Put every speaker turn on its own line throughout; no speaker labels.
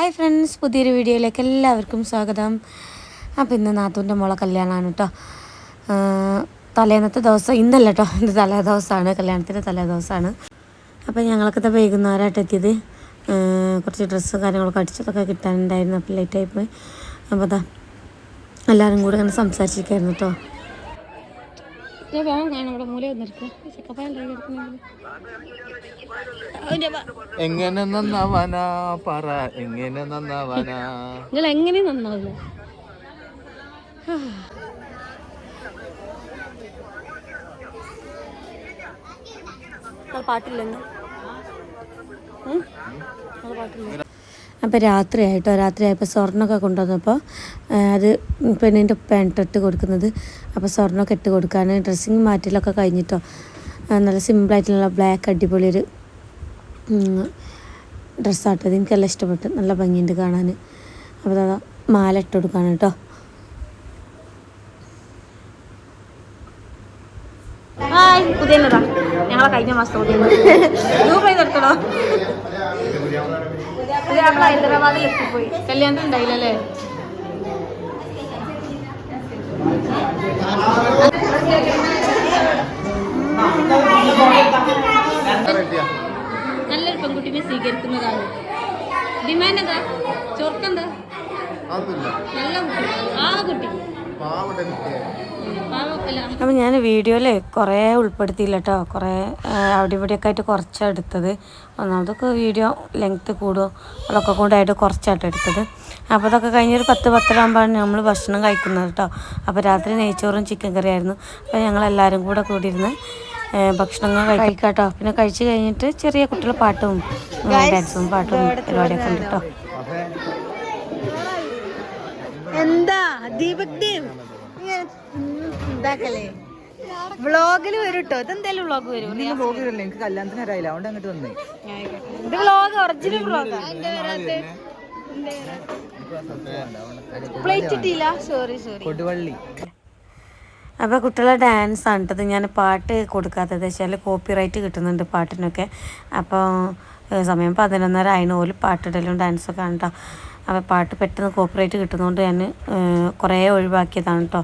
Hi friends പുതിയൊരു വീഡിയോയിലേക്ക് എല്ലാവർക്കും സ്വാഗതം. അപ്പോൾ ഇന്ന് നാത്തൂന്റെ മോളെ കല്യാണമാണ് കേട്ടോ തലേന്നത്തെ ദിവസം ഇന്നല്ല കേട്ടോ എന്റെ തലേ ദിവസമാണ് കല്യാണത്തിന്റെ തലേ ദിവസമാണ് അപ്പോൾ ഇപ്പോൾ വൈകുന്നേരമായിട്ട് എത്തിയത് കുറച്ച് ഡ്രസ്സ് കാര്യങ്ങളൊക്കെ അടിച്ചതൊക്കെ കിട്ടാനുണ്ടായിരുന്നു അപ്പോൾ ലേറ്റായി പോയി. അപ്പോൾ അതാ എല്ലാവരും കൂടെ ഇങ്ങനെ സംസാരിച്ചിരിക്കായിരുന്നു കേട്ടോ ഇവിടെ മൂല
എങ്ങനെ നന്നാവാനാ പറ എങ്ങനെ നന്നാവാനാ
നിങ്ങൾ എങ്ങനെ നന്നാവില്ല പാട്ടില്ലെന്ന് അപ്പോൾ രാത്രിയായിട്ടോ രാത്രിയായപ്പോൾ സ്വർണമൊക്കെ കൊണ്ടുവന്നപ്പോൾ അത് പെണ്ണിന്റെ ഉപ്പയാണ് ഇട്ട് കൊടുക്കുന്നത്. അപ്പോൾ സ്വർണമൊക്കെ ഇട്ട് കൊടുക്കാൻ ഡ്രസ്സിങ് മാറ്റലൊക്കെ കഴിഞ്ഞിട്ടോ. നല്ല സിമ്പിളായിട്ടുള്ള ബ്ലാക്ക് അടിപൊളി ഒരു ഡ്രസ്സാട്ടത് എനിക്കെല്ലാം ഇഷ്ടപ്പെട്ടു. നല്ല ഭംഗിയുണ്ട് കാണാൻ അപ്പോൾ അതാ മാല ഇട്ട് കൊടുക്കാൻ കേട്ടോ. ഹായ് പുതിയതാ ഞങ്ങളെ കഴിഞ്ഞ മാസം പുതിയ പുതിയാപ്പിള ഹൈദരാബാദിൽ എത്തിപ്പോയി. കല്യാണത്തിന് ഉണ്ടായില്ലല്ലേ നല്ലൊരു പെൺകുട്ടിനെ സ്വീകരിക്കുന്നതാണ്. ഡിമാൻഡ് എന്താ ചോർക്കെന്താ നല്ല കുട്ടി. ആ കുട്ടി. അപ്പം ഞാൻ വീഡിയോയിൽ കുറേ ഉൾപ്പെടുത്തിയില്ല കേട്ടോ കുറേ അവിടെ ഇവിടെയൊക്കെ ആയിട്ട് കുറച്ചാണ് എടുത്തത്. ഒന്നാമതൊക്കെ വീഡിയോ ലെങ്ത്ത് കൂടുമോ അതൊക്കെ കൂടായിട്ട് കുറച്ചായിട്ട് എടുത്തത്. അപ്പോൾ അതൊക്കെ കഴിഞ്ഞൊരു പത്ത് പത്തരാകുമ്പോഴാണ് നമ്മൾ ഭക്ഷണം കഴിക്കുന്നത് കേട്ടോ അപ്പോൾ രാത്രി നെയ്ച്ചോറും ചിക്കൻ കറിയായിരുന്നു അപ്പോൾ ഞങ്ങളെല്ലാവരും കൂടെ കൂടിയിരുന്ന് ഭക്ഷണങ്ങൾ കഴിക്കാം കേട്ടോ പിന്നെ കഴിച്ച് കഴിഞ്ഞിട്ട് ചെറിയ കുട്ടികൾ പാട്ടും ഡാൻസും പാട്ടും പരിപാടിയൊക്കെ ഉണ്ട് കേട്ടോ.
എന്താ? ദീപക് ദേവ്? ഇതാക്കല്ലേ വ്ളോഗിൽ വരും കേട്ടോ ഇതെന്തായാലും വ്ളോഗ് വരും
എനിക്ക് കല്യാണത്തിന് അറിയില്ല അതുകൊണ്ട് അങ്ങോട്ട് വന്നേ.
ഇത് വ്ളോഗ് ഒറിജിനൽ വ്ളോഗ്. പ്ലേറ്റ് ഇട്ടില്ല സോറി സോറി.
കൊടുവള്ളി.
അപ്പോൾ കുട്ടികളെ ഡാൻസ് ആണ് കേട്ടത് ഞാൻ പാട്ട് കൊടുക്കാത്തത് വെച്ചാൽ കോപ്പി റൈറ്റ് കിട്ടുന്നുണ്ട് പാട്ടിനൊക്കെ. അപ്പോൾ സമയം പതിനൊന്നര ആയിന് ഓൽ പാട്ടിടലും ഡാൻസൊക്കെ ആണ് കേട്ടോ അപ്പോൾ പാട്ട് പെട്ടെന്ന് കോപ്പി റൈറ്റ് കിട്ടുന്നതുകൊണ്ട് ഞാൻ കുറേ ഒഴിവാക്കിയതാണ് കേട്ടോ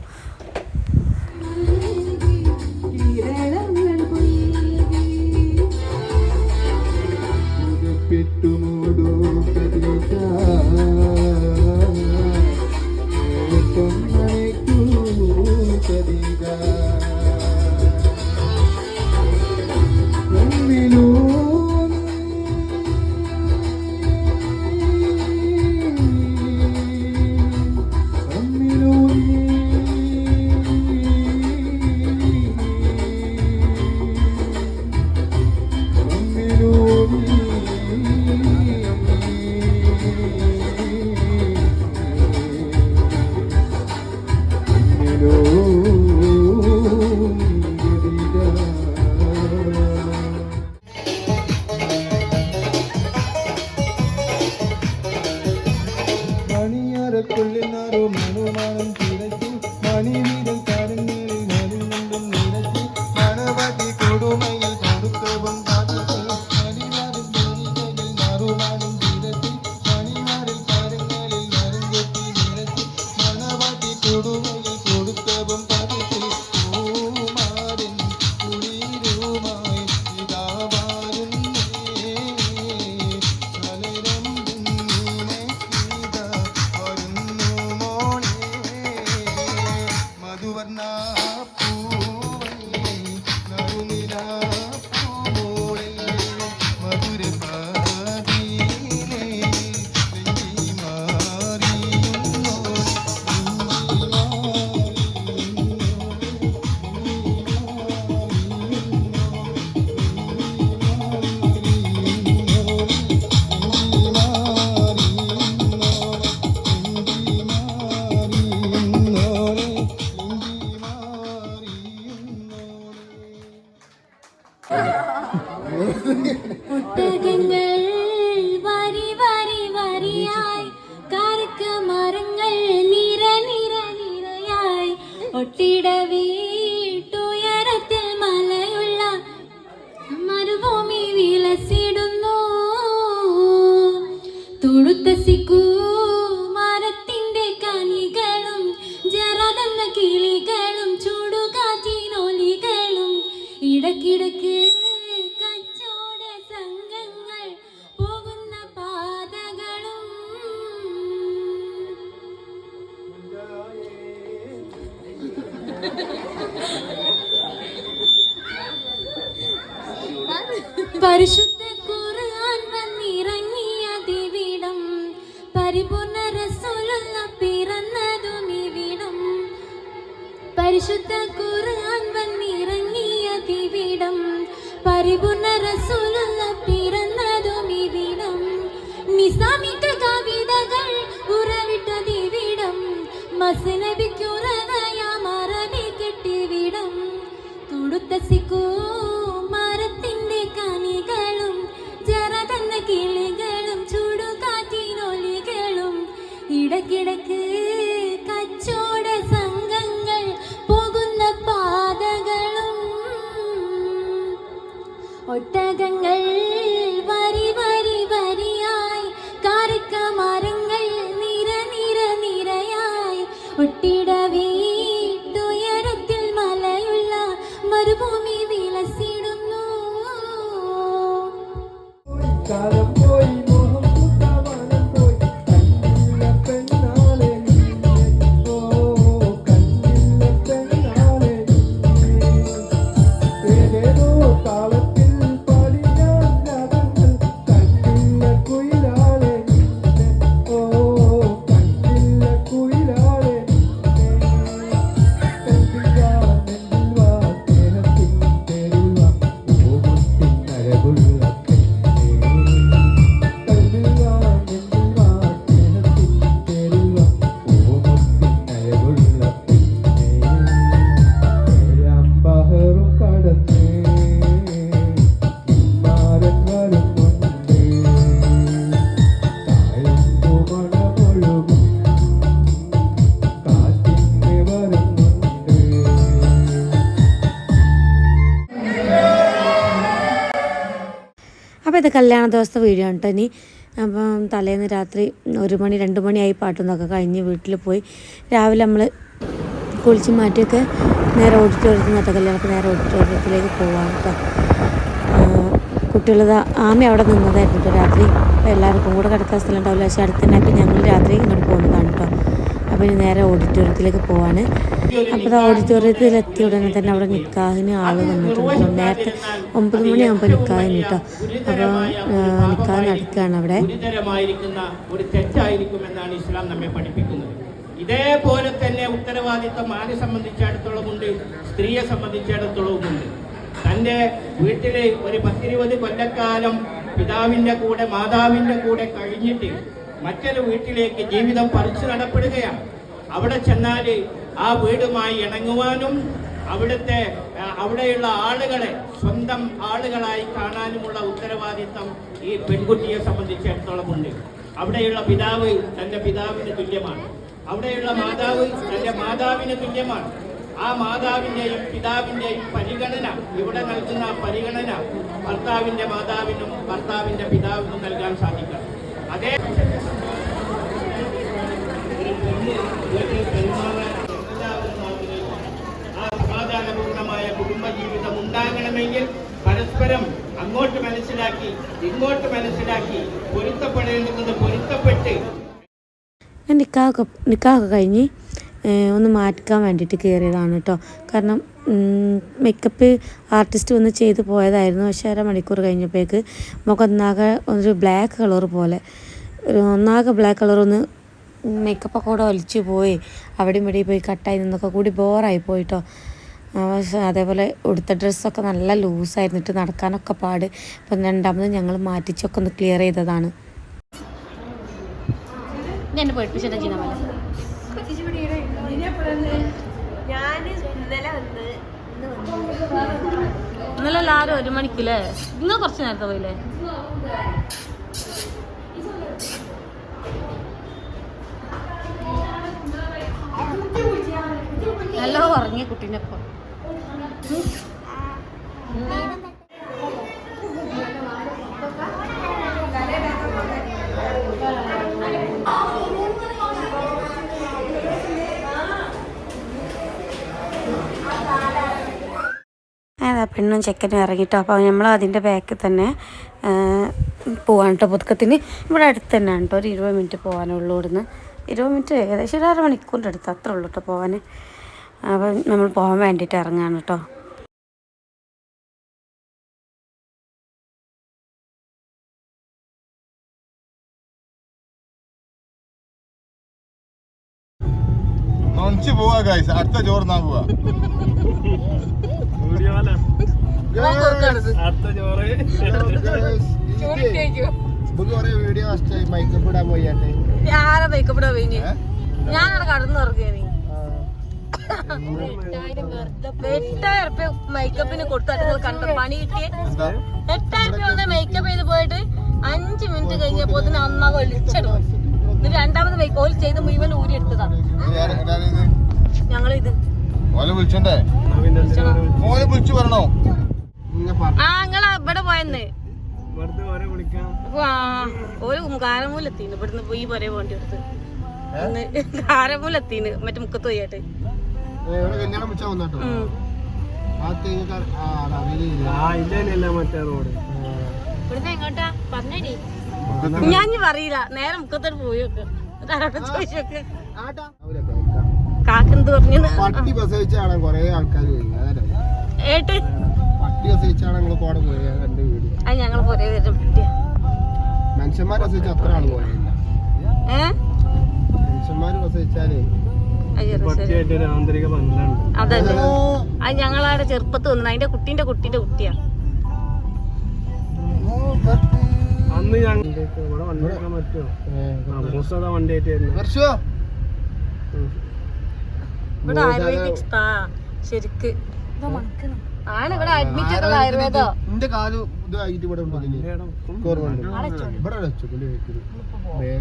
പരിശുദ്ധ ഖുർആൻ വന്നിറങ്ങിയ ദിവിടം പരിപൂർണ റസൂലുള്ള പിറന്നതും ഇവിടം പരിശുദ്ധ ഖുർആൻ വന്നിറങ്ങിയ ദിവിടം പരിപൂർണ റസൂലുള്ള പിറന്നതും ഇവിടം നിസാമിക കവിതകൾ ഉറവിട്ട ദിവിടം മസ്നബിക്കുറവയാം
hatiku. കല്യാണ ദിവസത്തെ വീഡിയോ കേട്ടോ ഇനി. അപ്പം തലേന്ന് രാത്രി ഒരു മണി രണ്ട് മണിയായി പാട്ടുന്നൊക്കെ കഴിഞ്ഞ് വീട്ടിൽ പോയി. രാവിലെ നമ്മൾ കുളിച്ച് മാറ്റിയൊക്കെ നേരെ ഓഡിറ്റോറിയത്തിൽ നിന്നത്തെ കല്യാണത്തിന് നേരെ ഓഡിറ്റോറിയത്തിലേക്ക് പോവാണ് കേട്ടോ. കുട്ടികൾ ആമി അവിടെ നിന്നതായിരുന്നു കേട്ടോ രാത്രി. അപ്പോൾ എല്ലാവർക്കും കൂടെ കിടക്കാൻ സ്ഥലം ഉണ്ടാവില്ല. പക്ഷേ അടുത്തന്നെ ഞങ്ങൾ രാത്രി ഇങ്ങോട്ട് പോകുന്നതാണ് കേട്ടോ. അപ്പോൾ നേരെ ഓഡിറ്റോറിയത്തിലേക്ക് പോവാണ്. അപ്പോൾ ഓഡിറ്റോറിയത്തിൽ എത്തിയ ഉടനെ തന്നെ അവിടെ നിക്കാഹിന് ആൾ വന്നിട്ടുണ്ട്. നേരത്തെ ഒമ്പത് മണിയാകുമ്പോൾ നിക്കാഹിന് കേട്ടോ. അപ്പോൾ നിക്കാഹ് നടക്കുകയാണ് അവിടെ.
ഒരു ഇസ്ലാം നമ്മെ പഠിപ്പിക്കുന്നത്. ഇതേപോലെ തന്നെ ഉത്തരവാദിത്തം ആരെ സംബന്ധിച്ചിടത്തോളമുണ്ട്? സ്ത്രീയെ സംബന്ധിച്ചിടത്തോളവുമുണ്ട് തന്റെ വീട്ടിൽ ഒരു പത്തിരുപത് കൊല്ലക്കാലം പിതാവിന്റെ കൂടെ മാതാവിന്റെ കൂടെ കഴിഞ്ഞിട്ട് മറ്റൊരു വീട്ടിലേക്ക് ജീവിതം പറിച്ചു നടപ്പെടുകയാണ്. അവിടെ ചെന്നാൽ ആ വീടുമായി ഇണങ്ങുവാനും അവിടുത്തെ അവിടെയുള്ള ആളുകളെ സ്വന്തം ആളുകളായി കാണാനുമുള്ള ഉത്തരവാദിത്തം ഈ പെൺകുട്ടിയെ സംബന്ധിച്ചിടത്തോളം ഉണ്ട്. അവിടെയുള്ള പിതാവ് തന്റെ പിതാവിന് തുല്യമാണ്. അവിടെയുള്ള മാതാവ് തന്റെ മാതാവിന് തുല്യമാണ്. ആ മാതാവിന്റെയും പിതാവിന്റെയും പരിഗണന ഇവിടെ നൽകുന്ന പരിഗണന ഭർത്താവിന്റെ മാതാവിനും ഭർത്താവിന്റെ പിതാവിനും നൽകാൻ സാധിക്കണം. അതേ ഒരു പെണ്ണ് വീട്ടിൽ പെരുമാറാൻ എല്ലാവരും ആഗ്രഹിക്കുന്നു. ആ സമാധാനപൂർണമായ കുടുംബജീവിതം ഉണ്ടാകണമെങ്കിൽ പരസ്പരം അങ്ങോട്ട് മനസ്സിലാക്കി ഇങ്ങോട്ട് മനസ്സിലാക്കി പൊരുത്തപ്പെടേണ്ടുന്നത് പൊരുത്തപ്പെട്ട്
നിക്കാഹ് നിക്കാഹ് കഴിഞ്ഞ് ഒന്ന് മാറ്റിക്കാൻ വേണ്ടിയിട്ട് കയറിയതാണ് കേട്ടോ. കാരണം മേക്കപ്പ് ആർട്ടിസ്റ്റ് വന്ന് ചെയ്ത് പോയതായിരുന്നു. പക്ഷേ അരമണിക്കൂർ കഴിഞ്ഞപ്പോഴേക്ക് നമുക്ക് ഒന്നാകെ ഒരു ബ്ലാക്ക് കളർ പോലെ. ഒരു ഒന്നാകെ ബ്ലാക്ക് കളർ ഒന്ന് മേക്കപ്പൊക്കെ കൂടെ ഒലിച്ചു പോയി. അവിടെയും ഇവിടെയും പോയി കട്ടായി നിന്നൊക്കെ കൂടി ബോറായി പോയിട്ടോ പക്ഷേ അതേപോലെ ഉടുത്ത ഡ്രസ്സൊക്കെ നല്ല ലൂസായിരുന്നിട്ട് നടക്കാനൊക്കെ പാട്. അപ്പം രണ്ടാമത് ഞങ്ങൾ മാറ്റിച്ചൊക്കെ ഒന്ന് ക്ലിയർ ചെയ്തതാണ്. ഇന്നലെ എല്ലാവരും ഒരു മണിക്കില്ലേ? ഇന്ന് കുറച്ച് നേരത്തെ പോയില്ലേ? നല്ല ഉറങ്ങിയ കുട്ടീന്റെ അതാ പെണ്ണും ചെക്കനും ഇറങ്ങിയിട്ടോ അപ്പോൾ നമ്മൾ അതിന്റെ ബാക്കിൽ തന്നെ പോവാണ് കേട്ടോ പുതുക്കത്തിന്. ഇവിടെ അടുത്ത് തന്നെയാണ് കേട്ടോ ഒരു ഇരുപത് മിനിറ്റ് പോകാനുള്ളൂ ഇവിടുന്ന്. ഇരുപത് മിനിറ്റ് ഏകദേശം ഒരു അരമണിക്കൂറിന്റെ അടുത്ത് അത്രേ ഉള്ളൂ കേട്ടോ പോകാൻ അപ്പം നമ്മൾ പോകാൻ വേണ്ടിയിട്ട് ഇറങ്ങാണ് കേട്ടോ
പോവാ ഗൈസ് അടുത്ത ചോറുന്നാൻ പോവാ. വീഡിയോ മൈക്കപ്പ് ഇടാൻ പോയാട്ടെ
ആരെ മേക്കപ്പ് ഇടാൻ പോയി ഞാനവിടെ കടന്നു ഇറങ്ങിയത് എട്ടായിരം റുപ്യ മേക്കപ്പിന് കൊടുത്താൽ നിങ്ങൾ കണ്ട? പണി കിട്ടിയേ. എട്ടായിരം റുപ്യ വന്ന മേക്കപ്പ് ചെയ്ത് പോയിട്ട് അഞ്ച് മിനിറ്റ് കഴിഞ്ഞപ്പോ ഒലിച്ചെടുക്കും എന്നിട്ട് രണ്ടാമത് മേക്കപ്പ് ഓൽ ചെയ്ത് മുഴുവൻ ഊരി എടുത്തതാ ഞങ്ങൾ ഇത്
ഓലെ വിളിച്ചണ്ടേ? ഓലെ വിളിച്ചു പറഞ്ഞോ.
ആ നിങ്ങളാ ഇവിടെ പോയെന്ന്. ആ, ഒരു കാരമൂലെത്തീന് ഇവിടുന്ന് പോയി പോരേ പോണ്ടി അടുത്ത് കാരമൂലെത്തീന് മറ്റേ മുക്കത്ത് പോയിട്ട് ഇവിടുന്ന് എങ്ങോട്ടാ? പറഞ്ഞേടി. ഞാൻ പറയില്ല. നേരെ മുക്കത്തോട്ട് പോയി നോക്ക്. എന്നിട്ട് ആരോട് ചോദിച്ചു നോക്ക്. കാക്കെന്ത് പറഞ്ഞു?
പട്ടി പ്രസവിച്ചാണ് കൊറേ ആൾക്കാർ അതല്ലേ
ഏട്ട്?
പട്ടി പ്രസവിച്ചാണ് ഞങ്ങൾ കോടെ പോയത് രണ്ട് വീട്.
അത് ഞങ്ങൾ പോരേ വരും
മനുഷ്യന്മാർ പ്രസവിച്ച അത്ര ആൾ പോയില്ല മനുഷ്യന്മാർ പ്രസവിച്ചാലേ.
അതന്നെ അത് ഞങ്ങളവിടെ ചെറുപ്പത്ത് വന്നു അതിന്റെ കുട്ടീന്റെ കുട്ടീന്റെ കുട്ടിയാ.
അന്ന് ഞങ്ങൾ ഇവിടെ വണ്ടി വെക്കാൻ
ഇവിടെ ആയുർവേദിക് സ്പാ ശരിക്ക്. ആണ് ഇവിടെ അഡ്മിറ്റ് ഒക്കെ ആയുർവേദോ?
എന്റെ കാൽ ഇത് ആയിട്ട് ഇവിടെ ഉണ്ടോ. ഇവിടെ.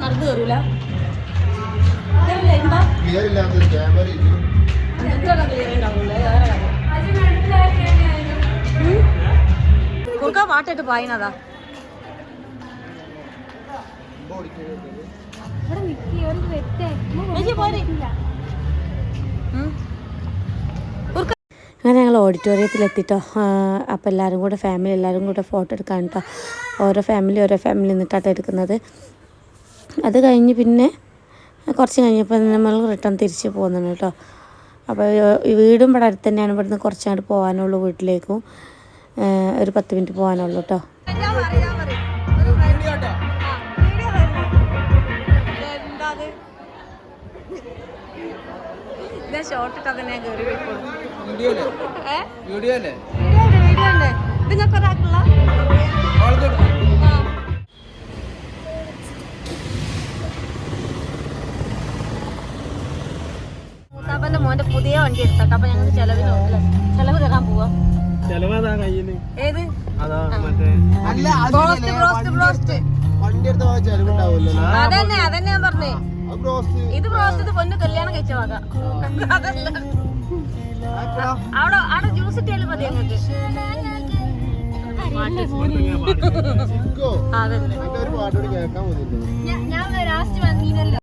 നടന്നു കയറൂല
ക്ലിയർ ഇല്ലാത്തൊരു ക്യാമറ ഇല്ല.
കുറുക്ക പാട്ടിട്ട് പായുന്നതാ?
അങ്ങനെ ഞങ്ങൾ ഓഡിറ്റോറിയത്തിലെത്തിട്ടോ. അപ്പോൾ എല്ലാവരും കൂടെ ഫാമിലി എല്ലാവരും കൂടെ ഫോട്ടോ എടുക്കാൻ കേട്ടോ ഓരോ ഫാമിലി ഓരോ ഫാമിലി നിന്നിട്ടാട്ടോ എടുക്കുന്നത്. അത് കഴിഞ്ഞ് പിന്നെ കുറച്ച് കഴിഞ്ഞപ്പോൾ നമ്മൾ റിട്ടേൺ തിരിച്ച് പോകുന്നുണ്ട് കേട്ടോ അപ്പോൾ ഈ വീടും ഇവിടെ അടുത്ത് തന്നെയാണ്. ഇവിടുന്ന് കുറച്ചങ്ങോട്ട് പോകാനുള്ളൂ വീട്ടിലേക്കും. ഒരു പത്ത് മിനിറ്റ് പോകാനുള്ളൂ കേട്ടോ
ഷോർട്ട് തന്നെ കയറി പോയിക്കോളൂ.
വീഡിയോ അല്ലേ
വീഡിയോ ഉണ്ട് ഇത് നിങ്ങൾക്ക് ഒരാൾക്കുള്ള മൂത്താപ്പന്റെ മോന്റെ പുതിയ വണ്ടി എടുത്തോട്ടെ അപ്പൊ ഞങ്ങൾക്ക് ചെലവിന് അല്ല, ചെലവ് തരാൻ പോവാ.
ചെലവാതാ കയ്യിൽ.
ഏത്?
അതാ മറ്റേ.
ബ്രോസ്റ്റ് ബ്രോസ്റ്റ് ബ്രോസ്റ്റ്
വണ്ടി എടുത്ത പോയ ചെലവുണ്ടാവുമല്ലോ
അതന്നെ അതന്നെ ഞാൻ പറഞ്ഞേ. ഇത് ബ്രോസ്റ്റ് ഇത് പൊന്നു കല്യാണം കഴിച്ച വക. അതല്ല. അവിടെ അവിടെ ജ്യൂസ് ഇട്ടാലും മതി ഞങ്ങൾക്ക് ഞാൻ ലാസ്റ്റ് വന്നീനല്ലോ.